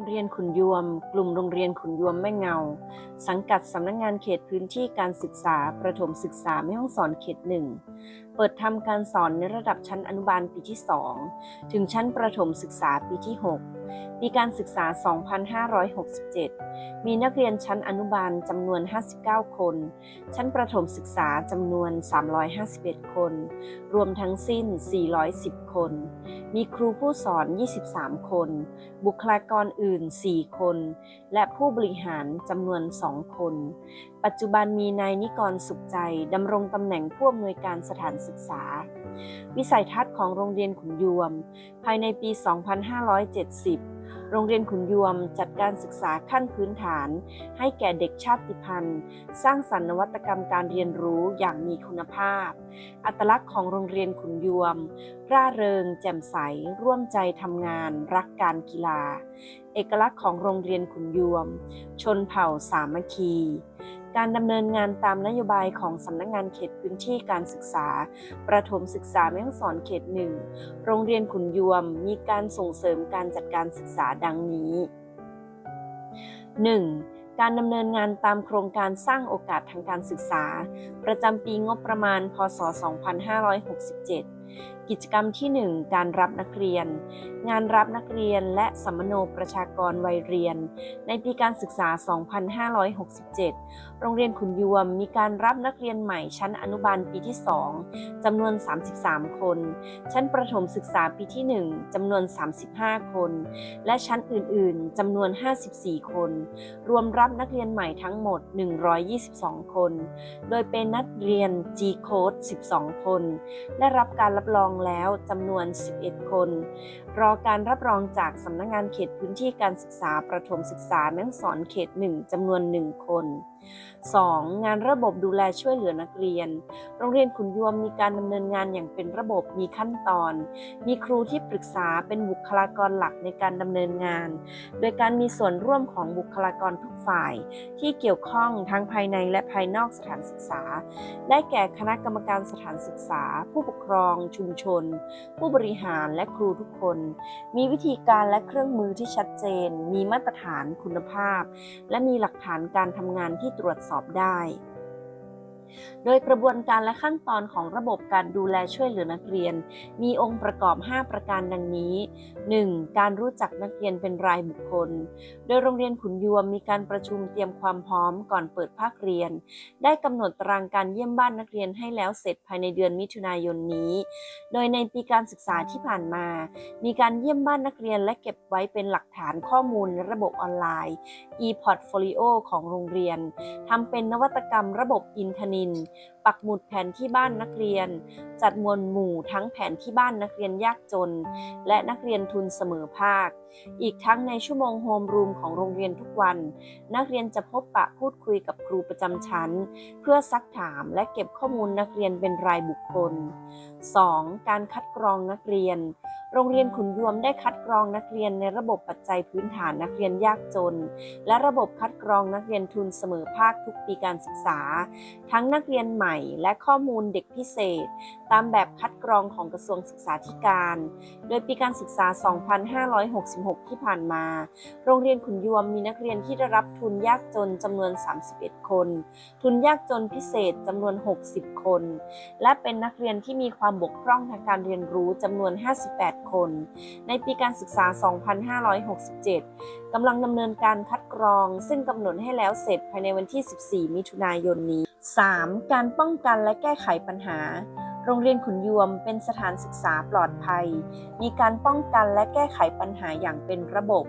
รงเรียนขุนยวม กลุ่มโรงเรียนขุนยวมแม่เงา สังกัดสำนักงงานเขตพื้นที่การศึกษา ประถมศึกษาแม่ห้องสอนเขตหนึ่ง เปิดทำการสอนในระดับชั้นอนุบาลปีที่ 2 ถึงชั้นประถมศึกษาปีที่ 6 ปีการศึกษา 2567 มีนักเรียนชั้นอนุบาลจำนวน 59 คน ชั้นประถมศึกษาจำนวน 351 คน รวมทั้งสิ้น 410 คน มีครูผู้สอน 23 คน บุคลากรอื่น 4 คน และผู้บริหารจำนวน 2 คน ปัจจุบันมีนายนิกรสุขใจดำรงตำแหน่งผู้อำนวยการสถานศึกษา วิสัยทัศน์ของโรงเรียนขุนยวม ภายในปี 2570 โรงเรียนขุนยวมจัดการศึกษาขั้นพื้นฐาน ให้แก่เด็กชาติพันธุ์ สร้างสรรค์นวัตกรรมการเรียนรู้อย่างมีคุณภาพ อัตลักษณ์ของโรงเรียนขุนยวม ร่าเริง แจ่มใส ร่วมใจทำงาน รักการกีฬา เอกลักษณ์ของโรงเรียนขุนยวม ชนเผ่าสามัคคี การดำเนินงานตามนโยบายของสำนักงานเขตพื้นที่การศึกษา ประถมศึกษาแม่ฮ่องสอนเขตหนึ่ง โรงเรียนขุนยวม มีการส่งเสริมการจัดการศึกษาดังนี้ 1. การดำเนินงานตามโครงการสร้างโอกาสทางการศึกษา ประจำปีงบประมาณ พศ 2567 กิจกรรมที่ 1 การรับนักเรียน งานรับนักเรียนและสัมมโนประชากรวัยเรียน ในปีการศึกษา 2567 โรงเรียนขุนยวมมีการรับนักเรียนใหม่ชั้นอนุบาลปีที่ 2จำนวน 33 คน ชั้นประถมศึกษาปีที่ 1จำนวน 35 คน และชั้นอื่น ๆจำนวน 54 คน รวมรับนักเรียนใหม่ทั้งหมด 122 คน โดยเป็นนักเรียน G Code 12 คน ได้รับการรับรองแล้วจำนวน 11 คน รอการรับรองจากสำนักงงานเขตพื้นที่การศึกษาประถมศึกษาแม่ฮ่องสอนเขต 1จำนวน 1 คน 2. งานระบบดูแลช่วยเหลือนักเรียน โรงเรียนขุนยวมมีการดำเนินงานอย่างเป็นระบบมีขั้นตอน มีครูที่ปรึกษาเป็นบุคลากรหลักในการดำเนินงาน โดยการมีส่วนร่วมของบุคลากรทุกฝ่าย ที่เกี่ยวข้องทั้งภายในและภายนอกสถานศึกษา ได้แก่คณะกรรมการสถานศึกษา ผู้ปกครองชุมชน ผู้บริหารและครูทุกคน มีวิธีการและเครื่องมือที่ชัดเจน มีมาตรฐานคุณภาพ และมีหลักฐานการทำงานที่ตรวจสอบได้ โดยกระบวนการและขั้นตอนของระบบการดูแลช่วยเหลือนักเรียน มีองค์ประกอบ 5 ประการดังนี้ 1. การรู้จักนักเรียนเป็นรายบุคคล โดยโรงเรียนขุนยวมมีการประชุมเตรียมความพร้อมก่อนเปิดภาคเรียน ได้กำหนดตารางการเยี่ยมบ้านนักเรียนให้แล้วเสร็จภายในเดือนมิถุนายนนี้ โดยในปีการศึกษาที่ผ่านมา มีการเยี่ยมบ้านนักเรียนและเก็บไว้เป็นหลักฐานข้อมูลในระบบออนไลน์ e-portfolio ของโรงเรียนทำเป็นนวัตกรรมระบบอินเทอร์เนิน ปักหมุดแผนที่บ้านนักเรียน จัดมวลหมู่ทั้งแผนที่บ้านนักเรียนยากจน และนักเรียนทุนเสมอภาค อีกทั้งในชั่วโมงโฮมรูมของโรงเรียนทุกวัน นักเรียนจะพบปะพูดคุยกับครูประจำชั้น เพื่อซักถามและเก็บข้อมูลนักเรียนเป็นรายบุคคล 2. การคัดกรองนักเรียน โรงเรียนขุนยวมได้คัดกรองนักเรียนในระบบปัจจัยพื้นฐานนักเรียนยากจน และระบบคัดกรองนักเรียนทุนเสมอภาคทุกปีการศึกษา ทั้งนักเรียนใหม่และข้อมูลเด็กพิเศษ ตามแบบคัดกรองของกระทรวงศึกษาธิการ โดยปีการศึกษา2566ที่ผ่านมา โรงเรียนขุนยวมมีนักเรียนที่ได้รับทุนยากจนจำนวน 31 คน ทุนยากจนพิเศษจำนวน 60 คน และเป็นนักเรียนที่มีความบกพร่องทางการเรียนรู้จำนวน 58 คน ในปีการศึกษา 2567 กำลังดำเนินการคัดกรอง ซึ่งกำหนดให้แล้วเสร็จภายในวันที่ 14 มิถุนายนนี้ 3. การป้องกันและแก้ไขปัญหา โรงเรียนขุนยวมเป็นสถานศึกษาปลอดภัย มีการป้องกันและแก้ไขปัญหาอย่างเป็นระบบ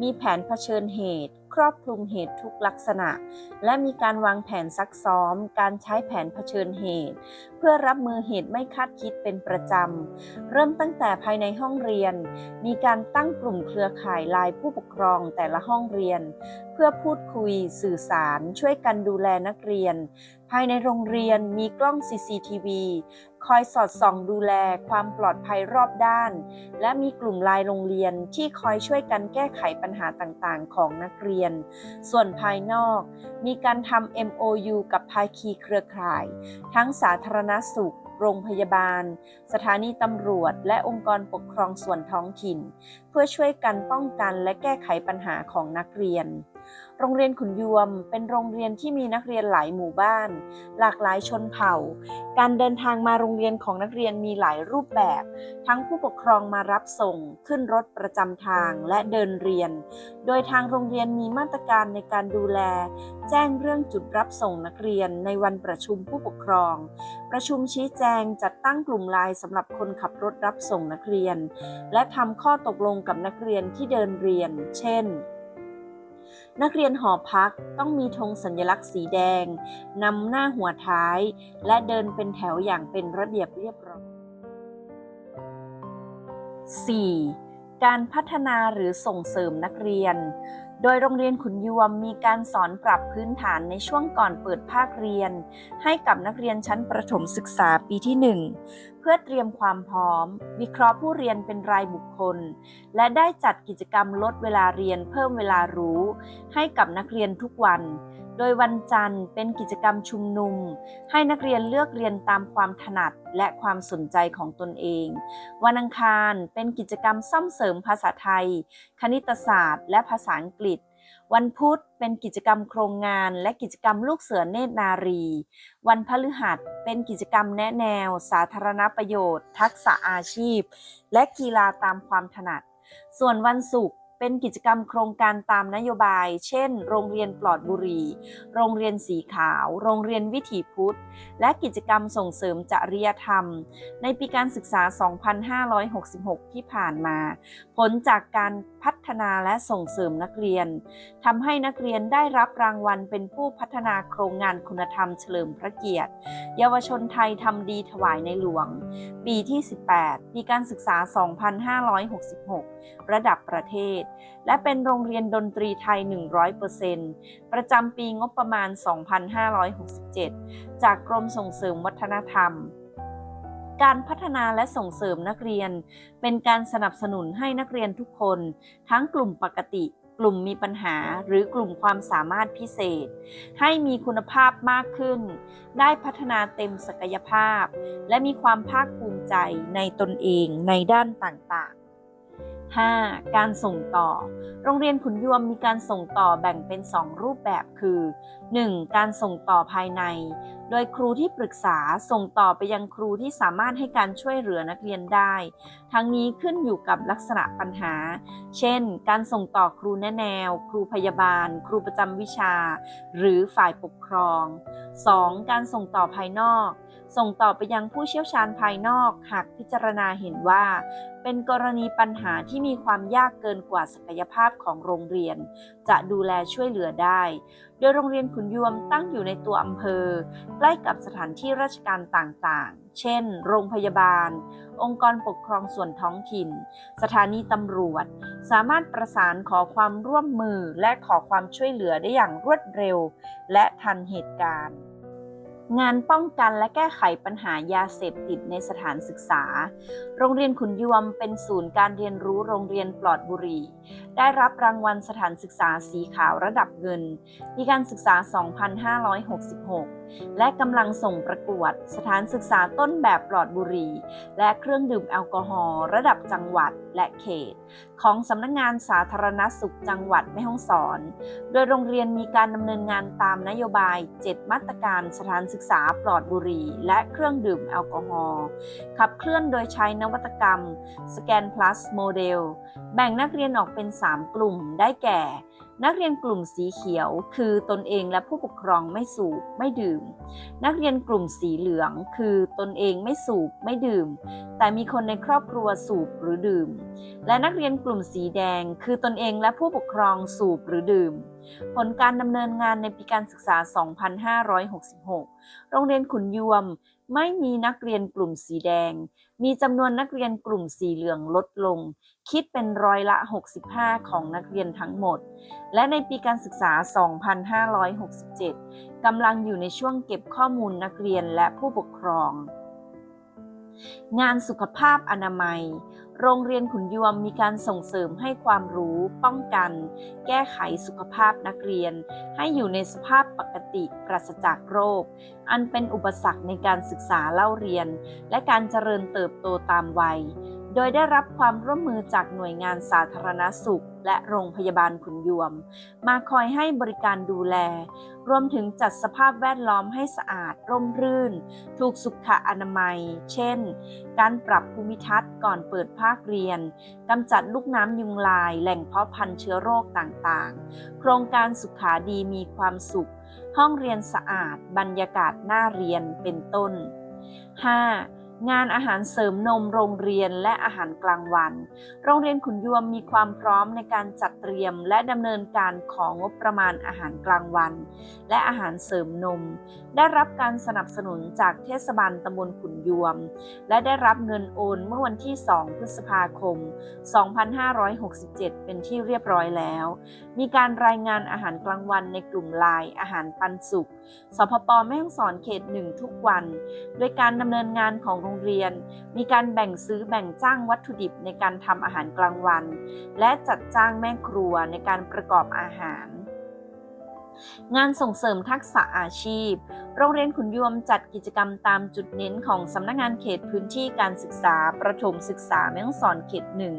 มีแผนเผชิญเหตุ ครอบคลุมเหตุทุกลักษณะ และมีการวางแผนซักซ้อม การใช้แผนเผชิญเหตุ เพื่อรับมือเหตุไม่คาดคิดเป็นประจำ เริ่มตั้งแต่ภายในห้องเรียน มีการตั้งกลุ่มเครือข่ายลายผู้ปกครองแต่ละห้องเรียน เพื่อพูดคุยสื่อสาร ช่วยกันดูแลนักเรียน ภายในโรงเรียนมีกล้อง CCTV คอยสอดส่องดูแลความปลอดภัยรอบด้าน และมีกลุ่มลายโรงเรียนที่คอยช่วยกันแก้ไขปัญหาต่างๆ ของนักเรียน ส่วนภายนอก มีการทำ MOU กับภาคีเครือข่าย ทั้งสาธารณสุข โรงพยาบาล สถานีตำรวจ และองค์กรปกครองส่วนท้องถิ่น เพื่อช่วยกันป้องกันและแก้ไขปัญหาของนักเรียน โรงเรียนขุนยวม เป็นโรงเรียนที่มีนักเรียนหลายหมู่บ้าน หลากหลายชนเผ่า การเดินทางมาโรงเรียนของนักเรียนมีหลายรูปแบบ ทั้งผู้ปกครองมารับส่ง ขึ้นรถประจำทางและเดินเรียน โดยทางโรงเรียนมีมาตรการในการดูแล แจ้งเรื่องจุดรับส่งนักเรียนในวันประชุมผู้ปกครอง ประชุมชี้แจงจัดตั้งกลุ่มไลน์สำหรับคนขับรถรับส่งนักเรียน และทำข้อตกลงกับนักเรียนที่เดินเรียน เช่นนักเรียนหอพักต้องมีธงสัญลักษณ์สีแดง นำหน้าหัวท้าย และเดินเป็นแถวอย่างเป็นระเบียบเรียบร้อย 4. การพัฒนาหรือส่งเสริมนักเรียน โดยโรงเรียนขุนยวมมีการสอนปรับพื้นฐานในช่วงก่อนเปิดภาคเรียน ให้กับนักเรียนชั้นประถมศึกษาปีที่ 1 เพื่อเตรียมความพร้อม วิเคราะห์ผู้เรียนเป็นรายบุคคล และได้จัดกิจกรรมลดเวลาเรียนเพิ่มเวลารู้ ให้กับนักเรียนทุกวัน โดยวันจันทร์เป็นกิจกรรมชุมนุม ให้นักเรียนเลือกเรียนตามความถนัดและความสนใจของตนเอง วันอังคารเป็นกิจกรรมซ่อมเสริมภาษาไทย คณิตศาสตร์ และภาษาอังกฤษ วันพุธเป็นกิจกรรมโครงงาน และกิจกรรมลูกเสือเนตรนารี วันพฤหัสเป็นกิจกรรมแนะแนว สาธารณประโยชน์ ทักษะอาชีพ และกีฬาตามความถนัด ส่วนวันศุกร์ เป็นกิจกรรมโครงการตามนโยบาย เช่น โรงเรียนปลอดบุหรี่ โรงเรียนสีขาว โรงเรียนวิถีพุทธ และกิจกรรมส่งเสริมจริยธรรม ในปีการศึกษา 2566 ที่ผ่านมา ผลจากการพัฒนาและส่งเสริมนักเรียนทำให้นักเรียนได้รับรางวัลเป็นผู้พัฒนาโครงงานคุณธรรมเฉลิมพระเกียรติ เยาวชนไทยทำดีถวายในหลวง ปีที่ 18 ปีการศึกษา 2566ระดับประเทศ และเป็นโรงเรียนดนตรีไทย 100%ประจำปีงบประมาณ 2567 จากกรมส่งเสริมวัฒนธรรมการพัฒนาและส่งเสริมนักเรียน เป็นการสนับสนุนให้นักเรียนทุกคน ทั้งกลุ่มปกติ กลุ่มมีปัญหา หรือกลุ่มความสามารถพิเศษ ให้มีคุณภาพมากขึ้น ได้พัฒนาเต็มศักยภาพ และมีความภาคภูมิใจในตนเองในด้านต่างๆ 5. การส่งต่อ โรงเรียนขุนยวมมีการส่งต่อแบ่งเป็น 2 รูปแบบคือ 1. การส่งต่อภายใน โดยครูที่ปรึกษาส่งต่อไปยังครูที่สามารถให้การช่วยเหลือนักเรียนได้ ทั้งนี้ขึ้นอยู่กับลักษณะปัญหา เช่น การส่งต่อครูแนแนว ครูพยาบาล ครูประจำวิชา หรือฝ่ายปกครอง 2. การส่งต่อภายนอก ส่งต่อไปยังผู้เชี่ยวชาญภายนอกหากพิจารณาเห็นว่า เป็นกรณีปัญหาที่มีความยากเกินกว่าศักยภาพของโรงเรียน จะดูแลช่วยเหลือได้ โดยโรงเรียนขุนยวมตั้งอยู่ในตัวอำเภอ ใกล้กับสถานที่ราชการต่างๆ เช่น โรงพยาบาล องค์กรปกครองส่วนท้องถิ่น สถานีตำรวจ สามารถประสานขอความร่วมมือและขอความช่วยเหลือได้อย่างรวดเร็ว และทันเหตุการณ์ งานป้องกันและแก้ไขปัญหายาเสพติดในสถานศึกษา โรงเรียนขุนยวมเป็นศูนย์การเรียนรู้โรงเรียนปลอดบุหรี่ ได้รับรางวัลสถานศึกษาสีขาวระดับเงิน มีการศึกษา 2566 และกำลังส่งประกวด สถานศึกษาต้นแบบปลอดบุหรี่ และเครื่องดื่มแอลกอฮอล์ระดับจังหวัดและเขต ของสำนักงงานสาธารณสุขจังหวัดแม่ฮ่องสอน โดยโรงเรียนมีการดำเนินงานตามนโยบาย 7 มาตรการสถานศึกษาปลอดบุหรี่ และเครื่องดื่มแอลกอฮอล์ขับเคลื่อนโดยใช้นวัตกรรมสแกน plus โมเดลแบ่งนักเรียนออกเป็น 3 กลุ่มได้แก่ นักเรียนกลุ่มสีเขียว คือตนเองและผู้ปกครองไม่สูบไม่ดื่ม นักเรียนกลุ่มสีเหลือง คือตนเองไม่สูบไม่ดื่ม แต่มีคนในครอบครัวสูบหรือดื่ม และนักเรียนกลุ่มสีแดง คือตนเองและผู้ปกครองสูบหรือดื่ม ผลการดำเนินงานในปีการศึกษา 2566 โรงเรียนขุนยวมไม่มีนักเรียนกลุ่มสีแดง มีจำนวนนักเรียนกลุ่มสีเหลืองลดลง คิดเป็นร้อยละ 65 ของนักเรียนทั้งหมด และในปีการศึกษา 2567 กำลังอยู่ในช่วงเก็บข้อมูลนักเรียนและผู้ปกครอง งานสุขภาพอนามัย โรงเรียนขุนยวมมีการส่งเสริมให้ความรู้ ป้องกัน แก้ไขสุขภาพนักเรียน ให้อยู่ในสภาพปกติปราศจากโรค อันเป็นอุปสรรคในการศึกษาเล่าเรียน และการเจริญเติบโตตามวัย โดยได้รับความร่วมมือจากหน่วยงานสาธารณสุข และโรงพยาบาลขุนยวม มาคอยให้บริการดูแล รวมถึงจัดสภาพแวดล้อมให้สะอาด ร่มรื่น ถูกสุขอนามัย เช่น การปรับภูมิทัศน์ก่อนเปิดภาคเรียนกำจัดลูกน้ำยุงลาย แหล่งเพาะพันธุ์เชื้อโรคต่างๆ โครงการสุขาดีมีความสุข ห้องเรียนสะอาด บรรยากาศน่าเรียนเป็นต้น 5. งานอาหารเสริมนมโรงเรียนและอาหารกลางวัน โรงเรียนขุนยวมมีความพร้อมในการจัดเตรียม และดำเนินการของงบประมาณอาหารกลางวัน และอาหารเสริมนม ได้รับการสนับสนุนจากเทศบาลตำบลขุนยวม และได้รับเงินโอนเมื่อวันที่ 2 พฤษภาคม 2567 เป็นที่เรียบร้อยแล้ว มีการรายงานอาหารกลางวันในกลุ่มไลน์อาหารปันสุข สพปแม่ฮ่องสอนเขตหนึ่งทุกวัน โดยการดำเนินงานของโรงเรียน มีการแบ่งซื้อแบ่งจ้างวัตถุดิบในการทำอาหารกลางวัน และจัดจ้างแม่ครัวในการประกอบอาหาร งานส่งเสริมทักษะอาชีพ โรงเรียนขุนยวมจัดกิจกรรมตามจุดเน้นของสำนักงานเขตพื้นที่การศึกษา ประถมศึกษาแม่ฮ่องสอนเขตหนึ่ง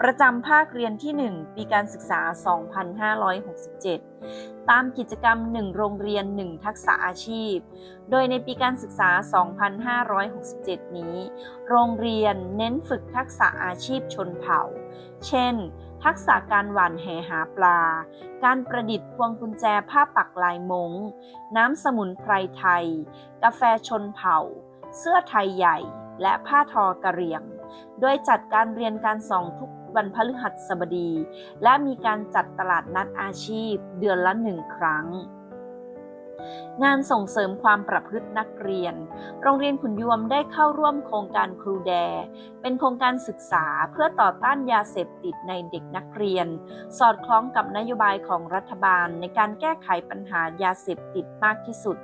ประจำภาคเรียนที่ 1 ปีการศึกษา 2567 ตามกิจกรรม 1 โรงเรียน 1 ทักษะอาชีพ โดยในปีการศึกษา 2567 นี้ โรงเรียนเน้นฝึกทักษะอาชีพชนเผ่า เช่น ทักษะการหว่านแหหาปลา การประดิษฐ์พวงกุญแจผ้าปักลายมง น้ำสมุนไพรไทย กาแฟชนเผ่า เสื้อไทยใหญ่ และผ้าทอกระเหรี่ยง โดยจัดการเรียนการสองทุกวันพฤหัสบดี และมีการจัดตลาดนัดอาชีพเดือนละหนึ่งครั้ง งานส่งเสริมความประพฤตินักเรียน โรงเรียนขุนยวมได้เข้าร่วมโครงการครูแด เป็นโครงการศึกษาเพื่อต่อต้านยาเสพติดในเด็กนักเรียน สอดคล้องกับนโยบายของรัฐบาลในการแก้ไขปัญหายาเสพติดมากที่สุด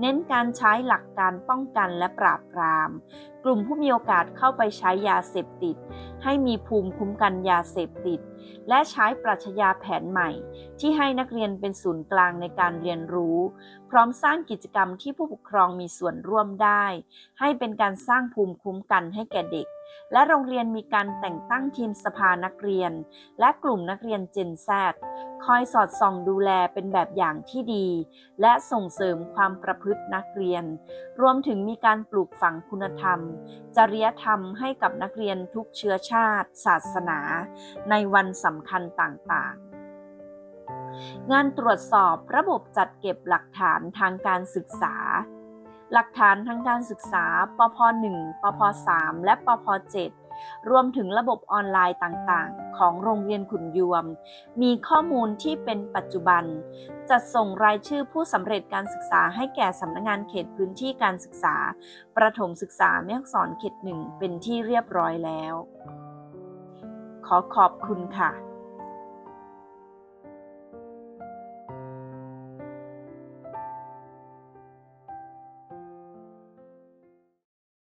เน้นการใช้หลักการป้องกันและปราบปราม กลุ่มผู้มีโอกาสเข้าไปใช้ยาเสพติด ให้มีภูมิคุ้มกันยาเสพติด และใช้ปรัชญาแผนใหม่ ที่ให้นักเรียนเป็นศูนย์กลางในการเรียนรู้พร้อมสร้างกิจกรรมที่ผู้ปกครองมีส่วนร่วมได้ ให้เป็นการสร้างภูมิคุ้มกันให้แก่เด็ก และโรงเรียนมีการแต่งตั้งทีมสภานักเรียน และกลุ่มนักเรียนเจนแซคอยสอดส่องดูแลเป็นแบบอย่างที่ดี และส่งเสริมความประพฤตินักเรียน รวมถึงมีการปลูกฝังคุณธรรม จริยธรรมให้กับนักเรียนทุกเชื้อชาติ ศาสนา ในวันสำคัญต่างๆ งานตรวจสอบระบบจัดเก็บหลักฐานทางการศึกษา หลักฐานทางการศึกษา ปพ 1 ปพ 3 และปพ 7 รวมถึงระบบออนไลน์ต่างๆ ของโรงเรียนขุนยวม มีข้อมูลที่เป็นปัจจุบัน จัดส่งรายชื่อผู้สำเร็จการศึกษาให้แก่สำนักงานเขตพื้นที่การศึกษา ประถมศึกษาแม่ฮ่องสอนเขตหนึ่งเป็นที่เรียบร้อยแล้ว ขอขอบคุณค่ะ